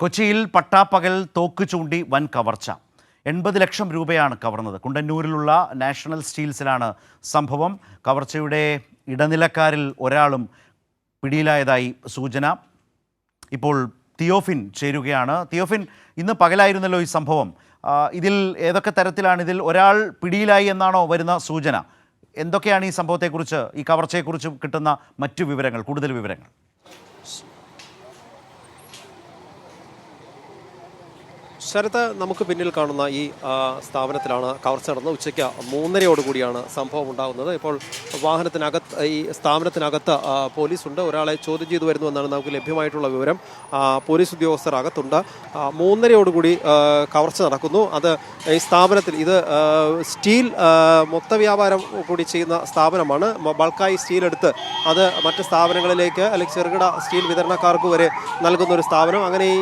കൊച്ചിയിൽ പട്ടാപ്പകൽ തോക്ക് ചൂണ്ടി വൻ കവർച്ച. എൺപത് ലക്ഷം രൂപയാണ് കവർന്നത്. കുണ്ടന്നൂരിലുള്ള നാഷണൽ സ്റ്റീൽസിലാണ് സംഭവം. കവർച്ചയുടെ ഇടനിലക്കാരിൽ ഒരാളും പിടിയിലായതായി സൂചന. ഇപ്പോൾ തിയോഫിൻ ചേരുകയാണ്. തിയോഫിൻ ഇന്ന് പകലായിരുന്നല്ലോ ഈ സംഭവം. ഇതിൽ ഏതൊക്കെ തരത്തിലാണ് ഇതിൽ ഒരാൾ പിടിയിലായി എന്നാണോ വരുന്ന സൂചന. എന്തൊക്കെയാണ് ഈ സംഭവത്തെക്കുറിച്ച് ഈ കവർച്ചയെക്കുറിച്ച് കിട്ടുന്ന മറ്റു വിവരങ്ങൾ കൂടുതൽ വിവരങ്ങൾ? ശരത്ത് നമുക്ക് പിന്നിൽ കാണുന്ന ഈ സ്ഥാപനത്തിലാണ് കവർച്ച നടന്നത്. ഉച്ചയ്ക്ക് മൂന്നരയോടുകൂടിയാണ് സംഭവം ഉണ്ടാകുന്നത്. ഇപ്പോൾ വാഹനത്തിനകത്ത് ഈ സ്ഥാപനത്തിനകത്ത് പോലീസ് പോലീസുണ്ട്. ഒരാളെ ചോദ്യം ചെയ്തു വരുന്നു എന്നാണ് നമുക്ക് ലഭ്യമായിട്ടുള്ള വിവരം. പോലീസ് ഉദ്യോഗസ്ഥർ അകത്തുണ്ട് മൂന്നരയോടുകൂടി കവർച്ച നടക്കുന്നു. അത് ഈ സ്ഥാപനത്തിൽ ഇത് സ്റ്റീൽ മൊത്ത വ്യാപാരം കൂടി ചെയ്യുന്ന സ്ഥാപനമാണ്. ബൾക്കായി സ്റ്റീൽ എടുത്ത് അത് മറ്റ് സ്ഥാപനങ്ങളിലേക്ക് അല്ലെങ്കിൽ ചെറുകിട സ്റ്റീൽ വിതരണക്കാർക്ക് വരെ നൽകുന്ന ഒരു സ്ഥാപനം. അങ്ങനെ ഈ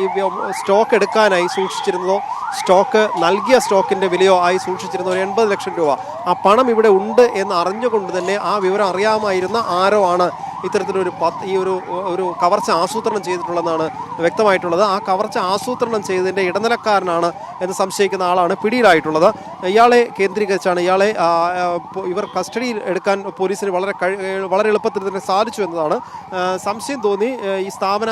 സ്റ്റോക്ക് എടുക്കാനായി സൂക്ഷിച്ചിരുന്നതോ? സ്റ്റോക്ക് നൽകിയ സ്റ്റോക്കിന്റെ വിലയോ ആയി സൂക്ഷിച്ചിരുന്ന ഒരു എൺപത് ലക്ഷം രൂപ. ആ പണം ഇവിടെ ഉണ്ട് എന്ന് അറിഞ്ഞുകൊണ്ട് തന്നെ ആ വിവരം അറിയാമായിരുന്ന ആരോ ആണ്. ഇത്തരത്തിലൊരു പത്ത് ഈ ഒരു ഒരു കവർച്ച ആസൂത്രണം ചെയ്തിട്ടുള്ളതാണ് വ്യക്തമായിട്ടുള്ളത്. ആ കവർച്ച ആസൂത്രണം ചെയ്തതിന്റെ ഇടനിലക്കാരനാണ് എന്ന് സംശയിക്കുന്ന ആളാണ് പിടിയിലായിട്ടുള്ളത്. ഇയാളെ കേന്ദ്രീകരിച്ചാണ് ഇയാളെ ഇവർ കസ്റ്റഡിയിൽ എടുക്കാൻ പോലീസിന് വളരെ വളരെ എളുപ്പത്തിൽ തന്നെ സാധിച്ചു എന്നതാണ്. സംശയം തോന്നി. ഈ സ്ഥാപന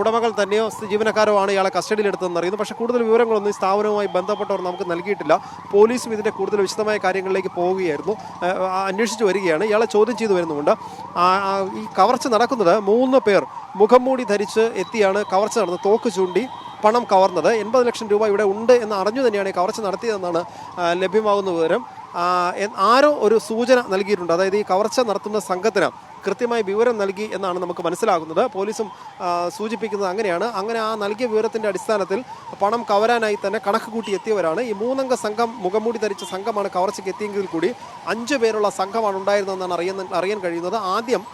ഉടമകൾ തന്നെയോ ജീവനക്കാരോ ആണ് ഇയാളെ കസ്റ്റഡിയിൽ എടുത്തതെന്ന് അറിയുന്നു. പക്ഷേ കൂടുതൽ വിവരങ്ങളൊന്നും ഈ സ്ഥാപനവുമായി ബന്ധപ്പെട്ടവർ നമുക്ക് നൽകിയിട്ടില്ല. പോലീസും ഇതിന്റെ കൂടുതൽ വിശദമായ കാര്യങ്ങളിലേക്ക് പോവുകയായിരുന്നു. അന്വേഷിച്ച് വരികയാണ്. ഇയാളെ ചോദ്യം ചെയ്തു വരുന്നുമുണ്ട്. ഈ കവർച്ച നടക്കുന്നത് മൂന്ന് പേർ മുഖം മൂടി ധരിച്ച് എത്തിയാണ് കവർച്ച നടന്നത്. തോക്ക് ചൂണ്ടി പണം കവർന്നത്. എൺപത് ലക്ഷം രൂപ ഇവിടെ ഉണ്ട് എന്ന് അറിഞ്ഞു തന്നെയാണ് ഈ കവർച്ച നടത്തിയതെന്നാണ് ലഭ്യമാകുന്ന വിവരം. ആരോ ഒരു സൂചന നൽകിയിട്ടുണ്ട്. അതായത് ഈ കവർച്ച നടത്തുന്ന സംഘത്തിന് കൃത്യമായ വിവരം നൽകി എന്നാണ് നമുക്ക് മനസ്സിലാകുന്നത്. പോലീസും സൂചിപ്പിക്കുന്നത് അങ്ങനെയാണ്. അങ്ങനെ ആ നൽകിയ വിവരത്തിന്റെ അടിസ്ഥാനത്തിൽ പണം കവരാനായി തന്നെ കണക്ക് കൂട്ടി എത്തിയവരാണ്. ഈ മൂന്നംഗ സംഘം മുഖംമൂടി ധരിച്ച സംഘമാണ് കവർച്ചയ്ക്ക് എത്തിയെങ്കിൽ കൂടി അഞ്ചു പേരുള്ള സംഘമാണ് ഉണ്ടായിരുന്നതെന്നാണ് അറിയുന്ന അറിയാൻ കഴിയുന്നത്. ആദ്യം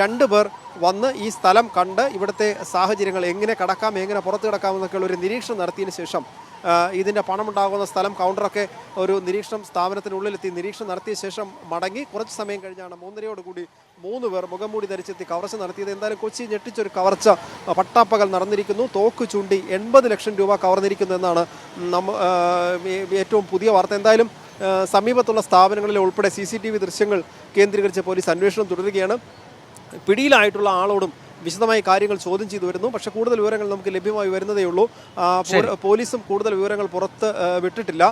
രണ്ട് പേർ വന്ന് ഈ സ്ഥലം കണ്ട് ഇവിടുത്തെ സാഹചര്യങ്ങൾ എങ്ങനെ കടക്കാം എങ്ങനെ പുറത്ത് കടക്കാമെന്നൊക്കെയുള്ള ഒരു നിരീക്ഷണം നടത്തിയതിന് ശേഷം ഇതിന്റെ പണമുണ്ടാകുന്ന സ്ഥലം കൗണ്ടറൊക്കെ ഒരു നിരീക്ഷണം സ്ഥാപനത്തിനുള്ളിലെത്തി നിരീക്ഷണം നടത്തിയ ശേഷം മടങ്ങി കുറച്ച് സമയം കഴിഞ്ഞാണ് മൂന്നരയോടുകൂടി മൂന്ന് പേർ മുഖംമൂടി ധരിച്ചെത്തി കവർച്ച നടത്തിയത്. എന്തായാലും കൊച്ചി ഞെട്ടിച്ചൊരു കവർച്ച പട്ടാപ്പകൽ നടന്നിരിക്കുന്നു. തോക്ക് ചൂണ്ടി എൺപത് ലക്ഷം രൂപ കവർന്നിരിക്കുന്നു എന്നാണ് നമ്മ ഏറ്റവും പുതിയ വാർത്ത. എന്തായാലും സമീപത്തുള്ള സ്ഥാപനങ്ങളിൽ ഉൾപ്പെടെ സി സി ടി വി ദൃശ്യങ്ങൾ കേന്ദ്രീകരിച്ച് പോലീസ് അന്വേഷണം തുടരുകയാണ്. പിടിയിലായിട്ടുള്ള ആളോടും വിശദമായി കാര്യങ്ങൾ ചോദ്യം ചെയ്തു വരുന്നു. പക്ഷെ കൂടുതൽ വിവരങ്ങൾ നമുക്ക് ലഭ്യമായി വരുന്നതേ ഉള്ളൂ. പോലീസും കൂടുതൽ വിവരങ്ങൾ പുറത്ത് വിട്ടിട്ടില്ല.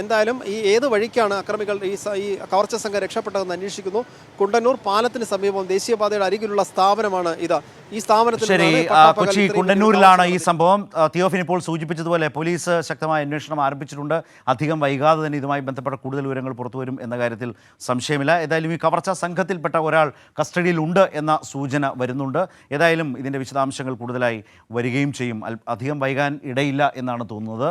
എന്തായാലും ഈ ഏത് വഴിക്കാണ് അക്രമികൾ ഈ ഈ കവർച്ച സംഘം രക്ഷപ്പെട്ടതെന്ന് അന്വേഷിക്കുന്നു. കുണ്ടന്നൂർ പാലത്തിന് സമീപം ദേശീയപാതയുടെ അരികിലുള്ള സ്ഥാപനമാണ് ഇത്. ഈ സ്ഥാപനത്തിൽ ശരി കൊച്ചി കുണ്ടന്നൂരിലാണ് ഈ സംഭവം. തിയോഫിൻ ഇപ്പോൾ സൂചിപ്പിച്ചതുപോലെ പോലീസ് ശക്തമായ അന്വേഷണം ആരംഭിച്ചിട്ടുണ്ട്. അധികം വൈകാതെ തന്നെ ഇതുമായി ബന്ധപ്പെട്ട കൂടുതൽ വിവരങ്ങൾ പുറത്തുവരും എന്ന കാര്യത്തിൽ സംശയമില്ല. ഏതായാലും ഈ കവർച്ചാ സംഘത്തിൽപ്പെട്ട ഒരാൾ കസ്റ്റഡിയിലുണ്ട് എന്ന സൂചന വരുന്നുണ്ട്. ഏതായാലും ഇതിന്റെ വിശദാംശങ്ങൾ കൂടുതലായി വരികയും ചെയ്യും. അധികം വൈകാൻ ഇടയില്ല എന്നാണ് തോന്നുന്നത്.